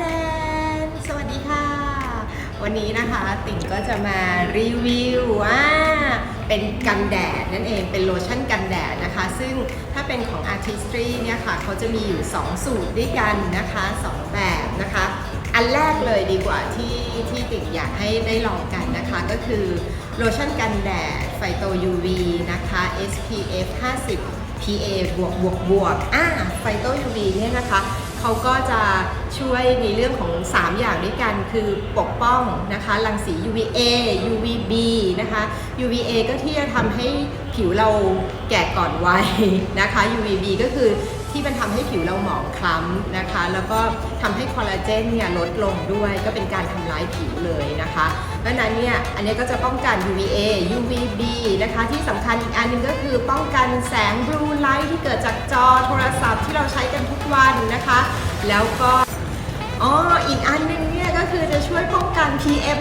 แดนสวัสดีค่ะ วันนี้นะคะติ่งก็จะมารีวิวว่าเป็นกันแดดนั่นเองเป็นโลชั่นกันแดดนะคะ ซึ่งถ้าเป็นของ Artistry เนี่ยค่ะเขาจะมีอยู่ 2 สูตรด้วยกันนะคะ 2 แบบนะคะ อันแรกเลยดีกว่าที่ที่ติ่งอยากให้ได้ลองกันนะคะ ก็คือโลชั่นกันแดดไฟโต UV นะคะ SPF 50 PA บวกบวกบวกอ่าไฟโต UV เนี่ยนะคะ เขาก็จะช่วยในเรื่องของ 3 อย่างด้วยกัน คือปกป้องนะคะรังสี UVA UVB นะคะ UVA ก็ที่จะทำให้ผิวเราแก่ก่อนวัยนะคะ UVB ก็คือที่มันทำให้ผิวเราหมองคล้ำนะคะ แล้วก็ทำให้คอลลาเจนเนี่ยลดลงด้วย ก็เป็นการทำร้ายผิวเลยนะคะเพราะนั้นเนี่ยอันนี้ก็จะป้องกัน UVA UVB นะคะ ที่สำคัญอีกอันหนึงก็คือป้องกันแสงบลูไลท์ที่เกิดจากจอโทรศัพท์ที่เราใช้กันทุ วันนะคะ แล้วก็อ๋ออีกอันหนึงเนี่ยก็คือจะช่วยป้องกัน PM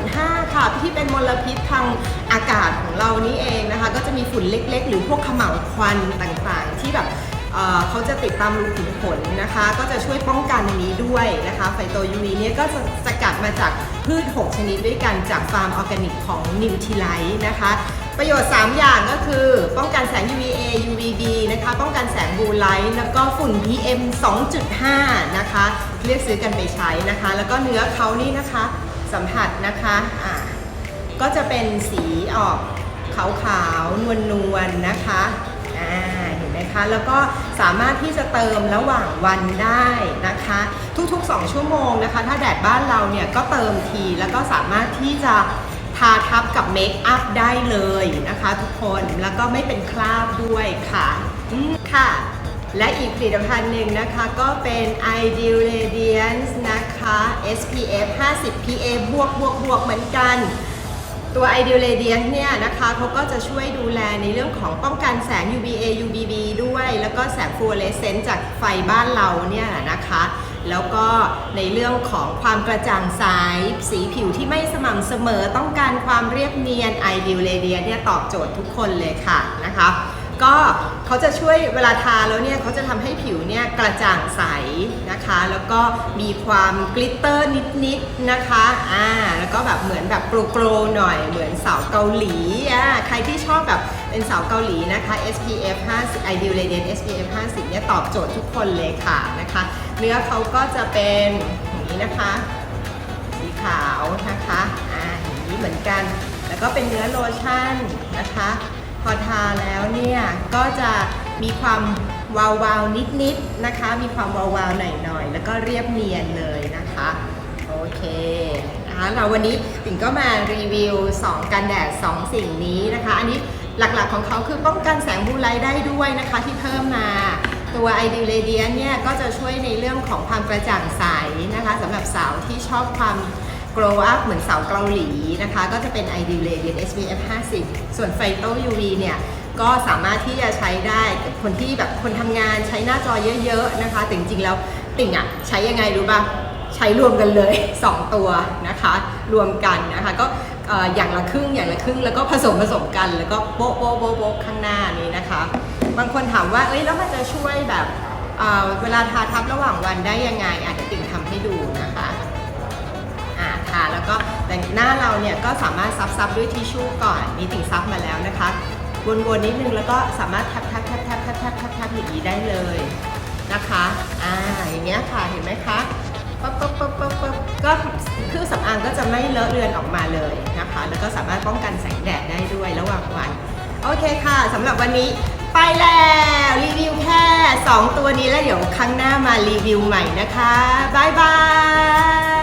2.5 ค่ะ ที่เป็นมลพิษทางอากาศของเรานี่เองนะคะ ก็จะมีฝุ่นเล็กๆ หรือพวกขม่าวควันต่างๆ ที่แบบเขาจะติดตามรูขุมขนนะคะ ก็จะช่วยป้องกันอันนี้ด้วยนะคะไฟโตยูวีเนี่ยก็จะสกัดมาจากพืช 6 ชนิดด้วยกันจากฟาร์มออร์แกนิกของนิวทีไลท์นะคะ ประโยชน์ 3 อย่างก็คือ ป้องกันแสง UVA UVB นะคะ ป้องกันแสงบูไลท์แล้วก็ฝุ่น PM 2.5 นะคะ เรียกซื้อกันไปใช้นะคะ แล้วก็เนื้อเขานี่นะคะ สัมผัสนะคะอ่าก็จะเป็นสีออกขาวๆ นวลๆนะคะอ่าเห็นไหมคะ แล้วก็สามารถที่จะเติมระหว่างวันได้นะคะ ทุกๆ 2 ชั่วโมงนะคะ ถ้าแดดบ้านเราเนี่ยก็เติมทีแล้วก็สามารถที่จะ ทาทับกับเมคอัพได้เลยนะคะทุกคนแล้วก็ไม่เป็นคราบด้วยค่ะอืมค่ะ และอีกผลิตภัณฑ์หนึ่งนะคะก็เป็น Ideal Radiance นะคะ SPF 50 PA บวกบวกบวกเหมือนกันตัว Ideal Radiance เนี่ยนะคะเขาก็จะช่วยดูแลในเรื่องของป้องกันแสง UVA UVB ด้วย แล้วก็แสงฟลูออเรสเซนต์จากไฟบ้านเราเนี่ยนะคะ แล้วก็ในเรื่องของความกระจ่างใสสีผิวที่ไม่สม่ำเสมอต้องการความเรียบเนียน Ideal Radiant เนี่ยตอบโจทย์ทุกคนเลยค่ะนะคะ ก็เขาจะช่วยเวลาทาแล้วเนี่ยเขาจะทำให้ผิวเนี่ยกระจ่างใสนะคะ แล้วก็มีความกลิตเตอร์นิดๆนะคะอ่าแล้วก็แบบเหมือนแบบโกลๆหน่อยเหมือนสาวเกาหลีอ่าใครที่ชอบแบบเป็นสาวเกาหลีนะคะ SPF 50 Ideal Radiant SPF 50เนี่ยตอบโจทย์ทุกคนเลยค่ะนะคะ เนื้อเขาก็จะเป็นอย่างนี้นะคะ สีขาวนะคะอ่าอย่างนี้เหมือนกัน แล้วก็เป็นเนื้อโลชั่นนะคะ พอทาแล้วเนี่ยก็จะมีความวาววาวนิดๆนะคะ มีความวาววาวหน่อยๆ แล้วก็เรียบเนียนเลยนะคะ โอเคนะคะเราวันนี้ติ่งก็มารีวิว 2 กันแดด 2 สิ่งนี้นะคะ อันนี้หลักๆของเขาคือป้องกันแสงบูไลได้ด้วยนะคะที่เพิ่มมาตัว Ideal r a d i a n เนี่ยก็จะช่วยในเรื่องของความกระจ่างใสนะคะสำหรับสาวที่ชอบความ glow up เหมือนสาวเกาหลีนะคะ ก็จะเป็น ID Radiant SPF 50 ส่วน Phyto UV เนี่ยก็สามารถที่จะใช้ได้กับคนที่แบบคนทำงานใช้หน้าจอเยอะๆนะคะแต่จริงๆแล้วติ่งอะใช้ยังไงรู้ป่ะใช้รวมกันเลย 2 ตัวนะคะ รวมกันนะคะ ก็อย่างละครึ่งอย่างละครึ่งแล้วก็ผสมผสมกันแล้วก็โป๊ะโป๊ะโป๊ะโป๊ะข้างหน้านี้นะคะ บางคนถามว่าเอ้ยแล้วมันจะช่วยแบบเเวลาทาทับระหว่างวันได้ยังไงอาจจะติ่งทำให้ดูนะคะ คะ แล้วก็แต่หน้าเราเนี่ยก็สามารถซับซับด้วยทิชชู่ก่อนมีติ่งซับมาแล้วนะคะ วนๆนิดนึงแล้วก็สามารถแทบแทบแทบแทบแทบแทบแทบอย่างนี้ได้เลยนะคะอ่าอย่างเงี้ยค่ะเห็นไหมคะปั๊บปั๊บปั๊บปั๊บปับก็เครื่องสำอางก็จะไม่เลอะเลือนออกมาเลยนะคะ แล้วก็สามารถป้องกันแสงแดดได้ด้วยระหว่างวัน โอเคค่ะสำหรับวันนี้ไปแล้วรีวิวแค่ 2 ตัวนี้แล้วเดี๋ยวครั้งหน้ามารีวิวใหม่นะคะ บ๊ายบาย